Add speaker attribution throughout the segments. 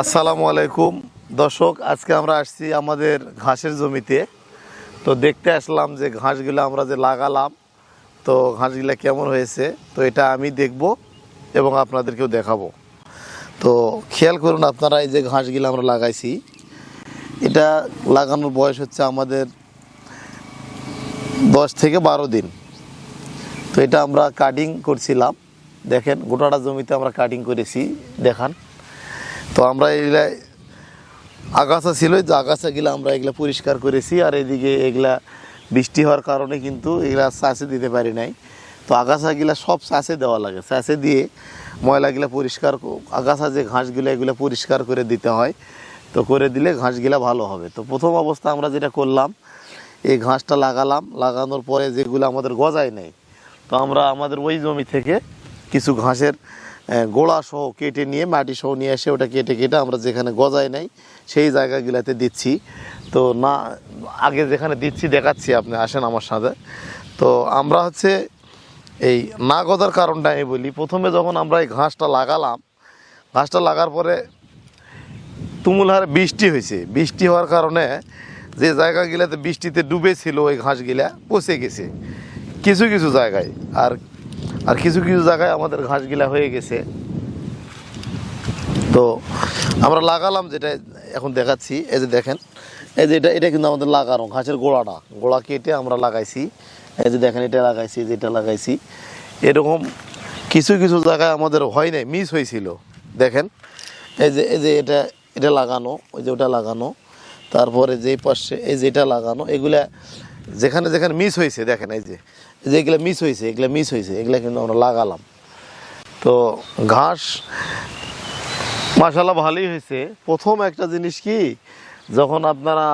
Speaker 1: আসসালামু আলাইকুম। দর্শক, আজকে আমরা আসছি আমাদের ঘাসের জমিতে। তো দেখতে আসলাম যে ঘাসগুলো আমরা যে লাগালাম, তো ঘাসগুলো কেমন হয়েছে? তো এটা আমি দেখব এবং আপনাদেরকেও দেখাবো। তো খেয়াল করুন আপনারা এই যে ঘাসগুলো আমরা লাগাইছি এটা লাগানোর বয়স হচ্ছে আমাদের দশ থেকে বারো দিন। তো এটা আমরা কাটিং করছিলাম। দেখেন, গোটাটা জমিতে আমরা কাটিং করেছি, দেখান। তো আমরা এগুলা আগাছা ছিল যে আগাছাগুলো আমরা এগুলা পরিষ্কার করেছি, আর এদিকে এগুলা বৃষ্টি হওয়ার কারণে কিন্তু এগুলা চাষে দিতে পারি নাই। তো আগাছাগুলা সব চাষে দেওয়া লাগে। চাষে দিয়ে ময়লাগুলা পরিষ্কার আগাছা যে ঘাসগুলো এগুলো পরিষ্কার করে দিতে হয়। তো করে দিলে ঘাসগুলা ভালো হবে। তো প্রথম অবস্থা আমরা যেটা করলাম, এই ঘাসটা লাগালাম। লাগানোর পরে যেগুলো আমাদের গজায় নেই, তো আমরা আমাদের ওই জমি থেকে কিছু ঘাসের গোড়া সহ কেটে নিয়ে, মাটি সহ নিয়ে এসে ওটা কেটে কেটে আমরা যেখানে গজায় নেই, সেই জায়গাগুলোতে দিচ্ছি। তো না, আগে যেখানে দিচ্ছি দেখাচ্ছি আপনি, আসেন আমার সাথে। তো আমরা হচ্ছে এই না গজার কারণটা আমি বলি। প্রথমে যখন আমরা এই ঘাসটা লাগালাম, ঘাসটা লাগার পরে তুমুল হারে বৃষ্টি হয়েছে। বৃষ্টি হওয়ার কারণে যে জায়গাগুলোতে বৃষ্টিতে ডুবেছিল, ওই ঘাসগুলা পচে গেছে। কিছু কিছু জায়গায়। আর আর কিছু কিছু জায়গায় আমাদের ঘাসগুলা হয়ে গেছে। তো আমরা লাগালাম যেটা এখন দেখাচ্ছি। এই যে দেখেন, এই যে এটা এটা কিন্তু আমাদের লাগানো ঘাসের গোড়াটা গোড়া কেটে আমরা লাগাইছি। এই যে দেখেন, এটা লাগাইছি যেটা লাগাইছি। এরকম কিছু কিছু জায়গায় আমাদের হয় নাই, মিস হয়েছিল। দেখেন, এই যে এই যে এটা এটা লাগানো, ওই যে ওটা লাগানো, তারপরে যে পাশে এই যে এটা লাগানো, এগুলা যেখানে যেখানে মিস হয়েছে, দেখেন এই যে এই যে এগুলা মিস হয়েছে, এগুলা মিস হয়েছে, এগুলা কিন্তু আমরা লাগালাম। তো ঘাস মাসাল্লাহ ভালোই হয়েছে। প্রথম একটা জিনিস কি, যখন আপনারা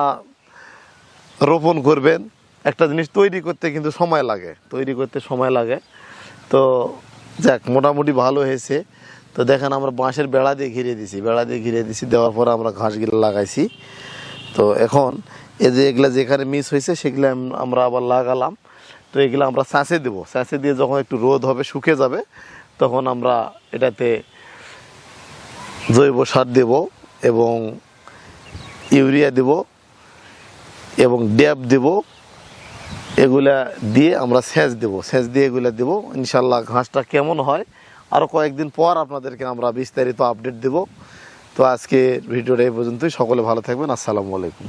Speaker 1: রোপণ করবেন, একটা জিনিস তৈরি করতে কিন্তু সময় লাগে, তৈরি করতে সময় লাগে। তো যাক, মোটামুটি ভালো হয়েছে। তো দেখেন আমরা বাঁশের বেড়া দিয়ে ঘিরে দিছি। বেড়া দিয়ে ঘিরে দিছি, দেওয়ার পরে আমরা ঘাসগুলো লাগাইছি। তো এখন এই যে এগুলা যেখানে মিস হয়েছে, সেগুলো আমরা আবার লাগালাম। তো এগুলো আমরা চাষে দেবো। চাষে দিয়ে যখন একটু রোদ হবে, শুকে যাবে, তখন আমরা এটাতে জৈব সার দেব এবং ইউরিয়া দেব এবং ড্যাব দেব। এগুলা দিয়ে আমরা সেচ দেব। সেচ দিয়ে এগুলা দেব। ইনশাল্লাহ ঘাসটা কেমন হয় আরও কয়েকদিন পর আপনাদেরকে আমরা বিস্তারিত আপডেট দেব। তো আজকে ভিডিওটা এই পর্যন্তই। সকলে ভালো থাকবেন। আসসালামু আলাইকুম।